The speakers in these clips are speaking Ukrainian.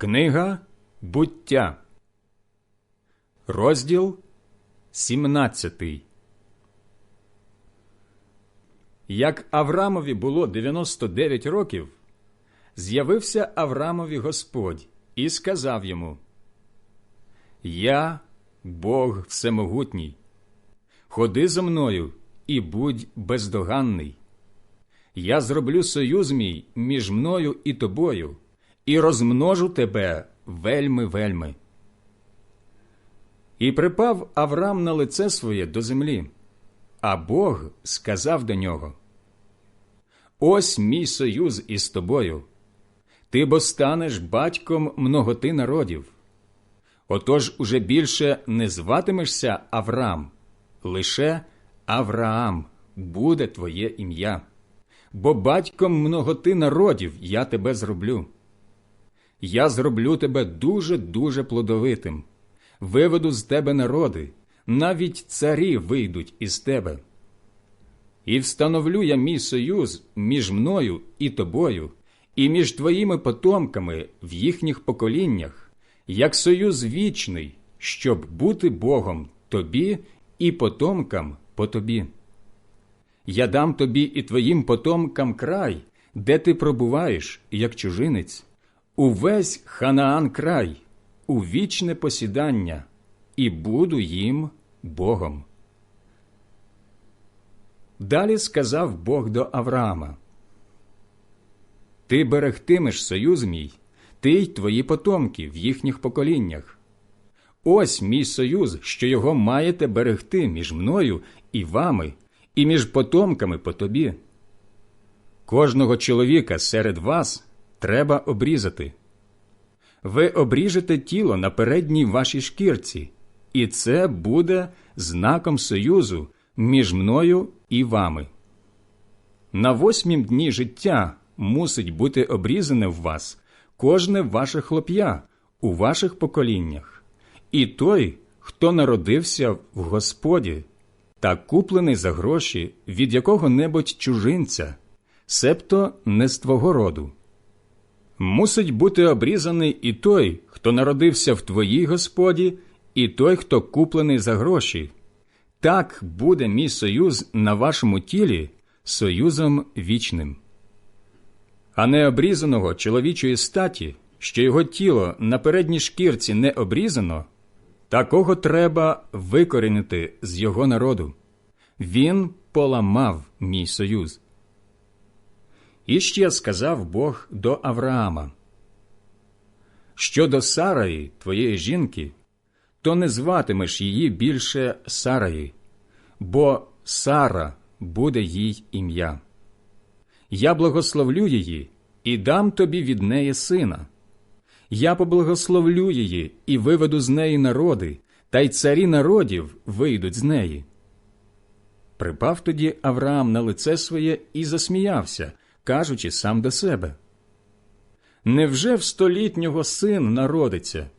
Книга буття, розділ 17 Як Аврамові було 99 років, з'явився Аврамові Господь і сказав йому: Я Бог Всемогутній, ходи зо мною і будь бездоганний. Я зроблю союз мій між мною і тобою і розмножу тебе вельми вельми. І припав Авраам на лице своє до землі, а Бог сказав до нього: Ось мій союз із тобою. Ти бо станеш батьком многоти народів. Отож уже більше не зватимешся Авраам, лише Авраам буде твоє ім'я, бо батьком многоти народів я тебе зроблю я зроблю тебе дуже-дуже плодовитим, виведу з тебе народи, навіть царі вийдуть із тебе. І встановлю я мій союз між мною і тобою, і між твоїми потомками в їхніх поколіннях, як союз вічний, щоб бути Богом тобі і потомкам по тобі. Я дам тобі і твоїм потомкам край, де ти пробуваєш, як чужинець увесь Ханаан край, у вічне посідання, і буду їм Богом. Далі сказав Бог до Авраама: Ти берегтимеш союз мій, ти й твої потомки в їхніх поколіннях. Ось мій союз, що його маєте берегти між мною і вами, і між потомками по тобі. Кожного чоловіка серед вас треба обрізати. Ви обріжете тіло на передній вашій шкірці, і це буде знаком союзу між мною і вами. На восьмім дні життя мусить бути обрізане в вас кожне ваше хлоп'я у ваших поколіннях, і той, хто народився в Господі та куплений за гроші від якого небудь чужинця, себто не з твого роду. Мусить бути обрізаний і той, хто народився в твоїй Господі, і той, хто куплений за гроші. Так буде мій союз на вашому тілі союзом вічним. А необрізаного чоловічої статі, що його тіло на передній шкірці не обрізано, такого треба викорінити з його народу. Він поламав мій союз. І ще сказав Бог до Авраама: Щодо Сараї, твоєї жінки, то не зватимеш її більше Сараї, бо Сара буде їй ім'я. Я благословлю її і дам тобі від неї сина. Я поблагословлю її і виведу з неї народи, та й царі народів вийдуть з неї. Припав тоді Авраам на лице своє і засміявся кажучи сам до себе. Невже в столітнього син народиться?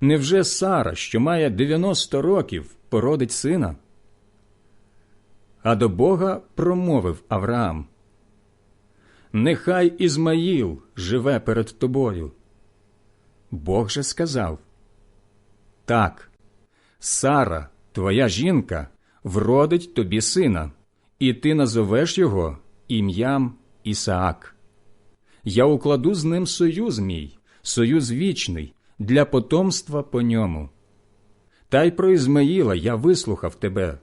Невже Сара, що має 90 років, породить сина? А до Бога промовив Авраам. Нехай Ізмаїл живе перед тобою. Бог же сказав Так, Сара, твоя жінка, вродить тобі сина, і ти назовеш його ім'ям Ісаак. Я укладу з ним союз мій, союз вічний, для потомства по ньому. Та й про Ізмаїла я вислухав тебе.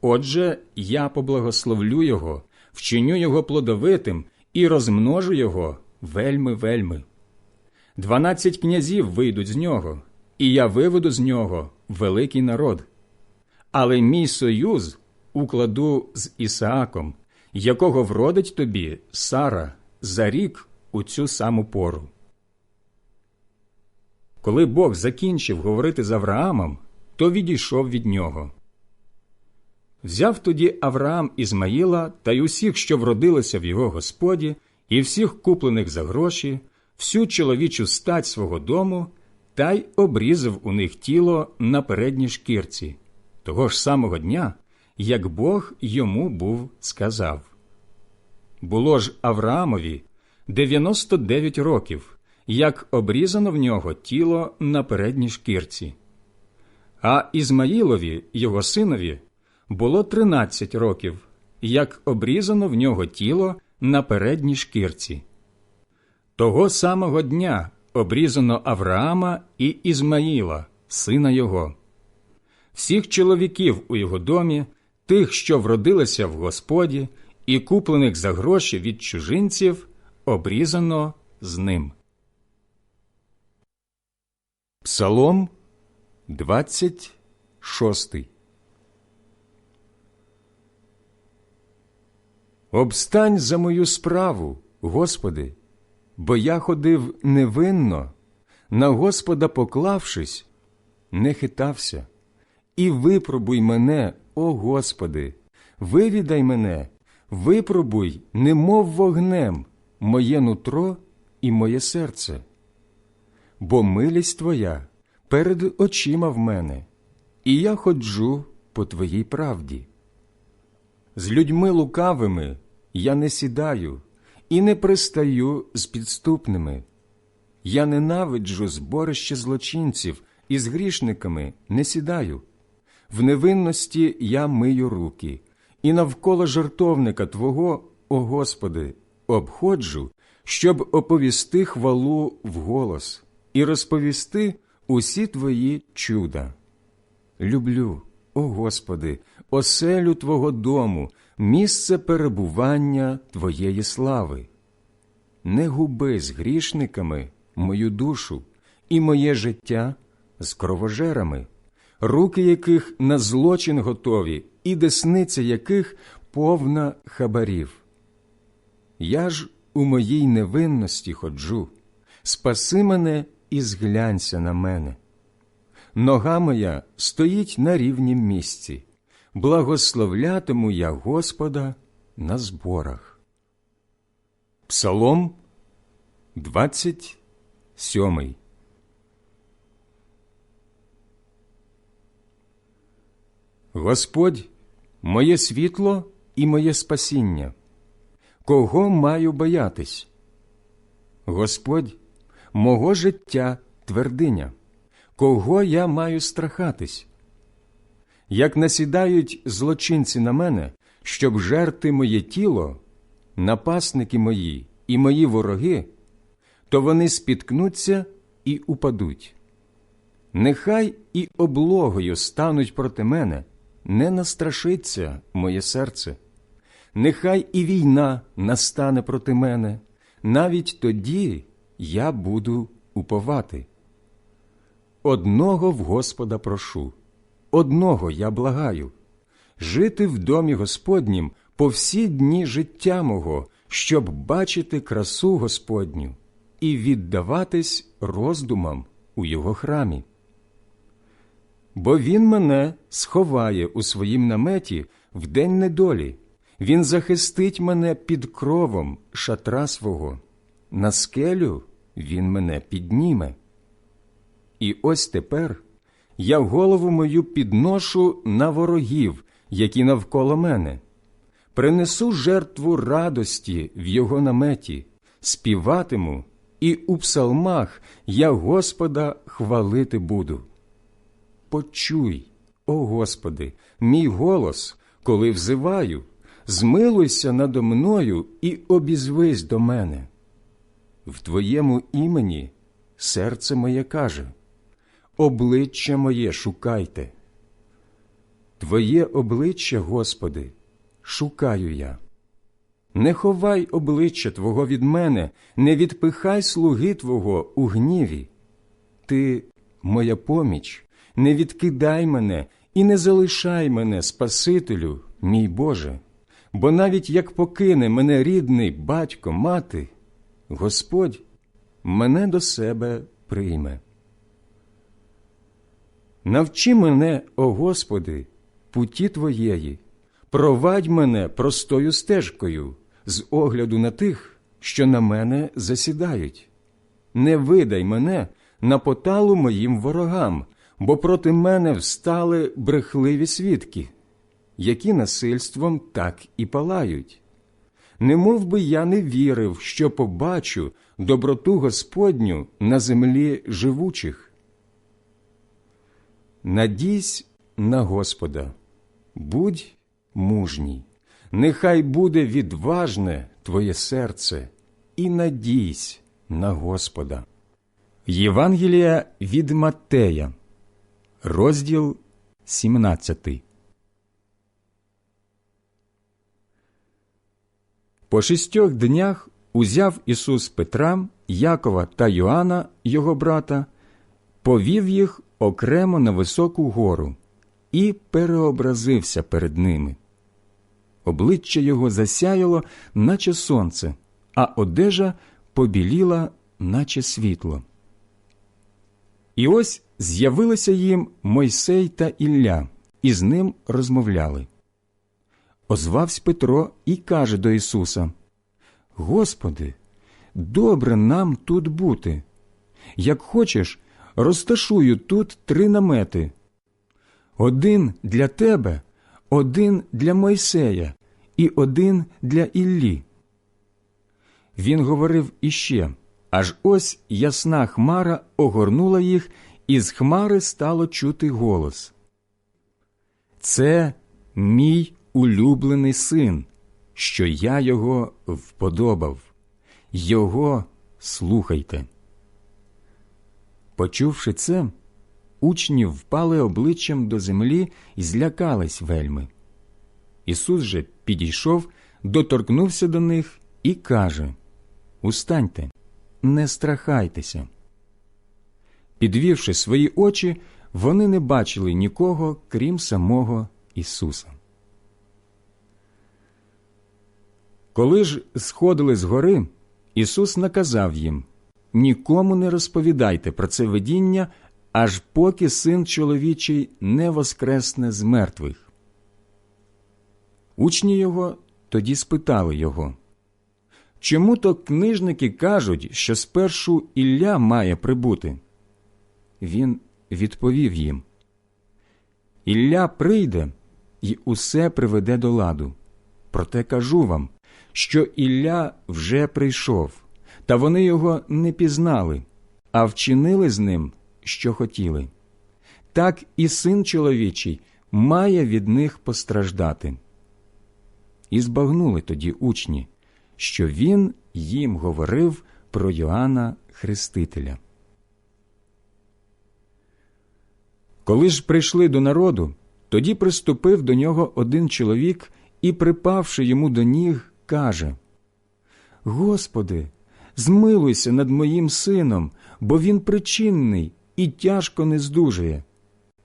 Отже, я поблагословлю його, вчиню його плодовитим і розмножу його вельми вельми. Дванадцять князів вийдуть з нього, і я виведу з нього великий народ. Але мій союз укладу з Ісааком, якого вродить тобі Сара за рік у цю саму пору. Коли Бог закінчив говорити з Авраамом, то відійшов від нього. Взяв тоді Авраам Ізмаїла та й усіх, що вродилися в його господі, і всіх куплених за гроші, всю чоловічу стать свого дому, та й обрізав у них тіло на передній шкірці, того ж самого дня, як Бог йому був сказав. Було ж Авраамові 99 років, як обрізано в нього тіло на передній шкірці. А Ізмаїлові, його синові, було тринадцять років, як обрізано в нього тіло на передній шкірці. Того самого дня обрізано Авраама і Ізмаїла, сина його. Всіх чоловіків у його домі, тих, що вродилися в Господі, і куплених за гроші від чужинців, обрізано з ним. Псалом 26 Обстань за мою справу, Господи, бо я ходив невинно, на Господа поклавшись, не хитався. І випробуй мене, о Господи, вивідай мене, випробуй, немов вогнем, моє нутро і моє серце. Бо милість Твоя перед очима в мене, і я ходжу по Твоїй правді. З людьми лукавими я не сідаю і не пристаю з підступними. Я ненавиджу зборище злочинців і з грішниками не сідаю. В невинності я мию руки, і навколо жертовника Твого, о Господи, обходжу, щоб оповісти хвалу вголос і розповісти усі Твої чуда. Люблю, о Господи, оселю Твого дому, місце перебування Твоєї слави. Не губи з грішниками мою душу і моє життя з кровожерами, руки яких на злочин готові, і десниця яких повна хабарів. Я ж у моїй невинності ходжу, спаси мене і зглянься на мене. Нога моя стоїть на рівнім місці, благословлятиму я Господа на зборах. Псалом 27 Господь моє світло і моє спасіння. Кого маю боятись? Господь мого життя твердиня, кого я маю страхатись? Як насідають злочинці на мене, щоб жерти моє тіло, напасники мої і мої вороги, то вони спіткнуться і упадуть. Нехай і облогою стануть проти мене, не настрашиться моє серце. Нехай і війна настане проти мене, навіть тоді я буду уповати. Одного в Господа прошу, одного я благаю жити в домі Господнім по всі дні життя мого, щоб бачити красу Господню і віддаватись роздумам у його храмі. Бо він мене сховає у своїм наметі в день недолі, він захистить мене під кровом шатра свого, на скелю він мене підніме. І ось тепер я голову мою підношу на ворогів, які навколо мене, принесу жертву радості в його наметі, співатиму, і у псалмах я Господа хвалити буду. Почуй, о Господи, мій голос, коли взиваю, змилуйся надо мною і обізвись до мене. В Твоєму імені серце моє каже, обличчя моє шукайте. Твоє обличчя, Господи, шукаю я. Не ховай обличчя Твого від мене, не відпихай слуги Твого у гніві. Ти, моя поміч, не відкидай мене і не залишай мене, Спасителю, мій Боже, бо навіть як покине мене рідний батько, мати, Господь мене до себе прийме. Навчи мене, о Господи, путі Твоєї, провадь мене простою стежкою з огляду на тих, що на мене засідають. Не видай мене на поталу моїм ворогам, бо проти мене встали брехливі свідки, які насильством так і палають. не мов би я не вірив, що побачу доброту Господню на землі живучих. Надійсь на Господа, будь мужній, нехай буде відважне твоє серце, і надійсь на Господа. Євангелія від Маттея, розділ 17. По шістьох днях узяв Ісус Петра, Якова та Йоанна, його брата, повів їх окремо на високу гору і переобразився перед ними. Обличчя його засяяло, наче сонце, а одежа побіліла, наче світло. І ось з'явилися їм Мойсей та Ілля, і з ним розмовляли. Озвався Петро і каже до Ісуса: Господи, добре нам тут бути. Як хочеш, розташую тут три намети: один для тебе, один для Мойсея і один для Іллі. Він говорив іще, аж ось ясна хмара огорнула їх, і з хмари стало чути голос. Це мій улюблений син, що я його вподобав. Його слухайте. Почувши це, учні впали обличчям до землі і злякались вельми. Ісус же підійшов, доторкнувся до них і каже Устаньте, не страхайтеся. Підвівши свої очі, вони не бачили нікого, крім самого Ісуса. Коли ж сходили з гори, Ісус наказав їм нікому не розповідайте про це видіння, аж поки син чоловічий не воскресне з мертвих. Учні його тоді спитали його Чому то книжники кажуть, що спершу Ілля має прибути? Він відповів їм Ілля прийде і усе приведе до ладу. Проте кажу вам, що Ілля вже прийшов, та вони його не пізнали, а вчинили з ним, що хотіли. Так і син чоловічий має від них постраждати. І збагнули тоді учні, що він їм говорив про Йоанна Хрестителя. Коли ж прийшли до народу, тоді приступив до нього один чоловік і, припавши йому до ніг, каже Господи, змилуйся над моїм сином, бо він причинний і тяжко не здужує.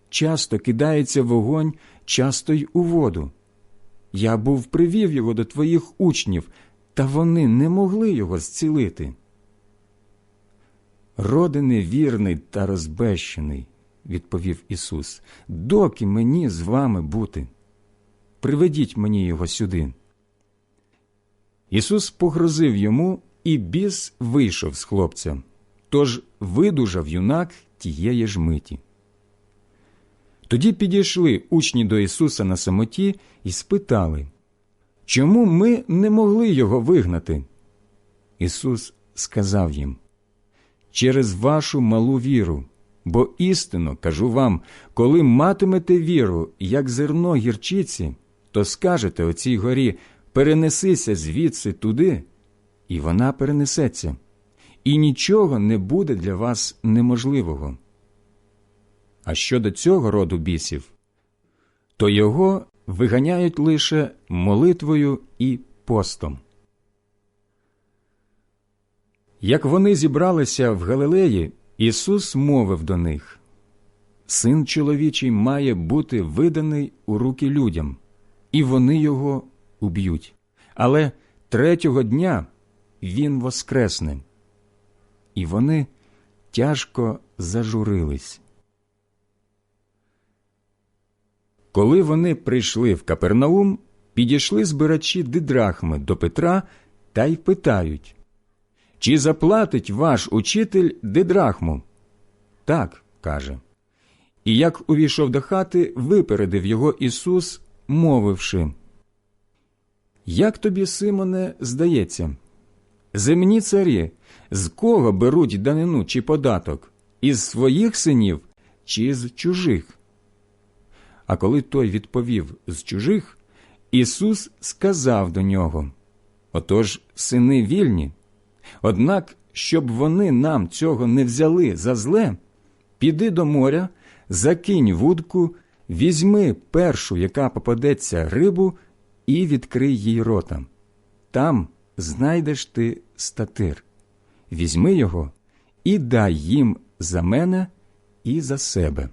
Часто кидається вогонь, часто й у воду. Я був привів його до твоїх учнів, та вони не могли його зцілити. Роди невірний та розбещений, відповів Ісус, доки мені з вами бути. Приведіть мені його сюди. Ісус погрозив йому, і біс вийшов з хлопця, тож видужав юнак тієї ж миті. Тоді підійшли учні до Ісуса на самоті і спитали, чому ми не могли його вигнати? Ісус сказав їм через вашу малу віру, бо істинно кажу вам, коли матимете віру, як зерно гірчиці, то скажете оцій горі перенесися звідси туди, і вона перенесеться, і нічого не буде для вас неможливого. А щодо цього роду бісів, то його виганяють лише молитвою і постом. Як вони зібралися в Галилеї, Ісус мовив до них Син чоловічий має бути виданий у руки людям, і вони його уб'ють. Але третього дня Він воскресне. І вони тяжко зажурились. Коли вони прийшли в Капернаум, підійшли збирачі дидрахми до Петра та й питають Чи заплатить ваш учитель дидрахму? Так, каже. І як увійшов до хати, випередив його Ісус, мовивши Як тобі, Симоне, здається, земні царі з кого беруть данину чи податок? Із своїх синів чи з чужих? А коли той відповів з чужих, Ісус сказав до нього Отож, сини вільні. Однак, щоб вони нам цього не взяли за зле, піди до моря, закинь вудку, візьми першу, яка попадеться рибу, і відкрий їй рота. Там знайдеш ти статир. Візьми його і дай їм за мене і за себе.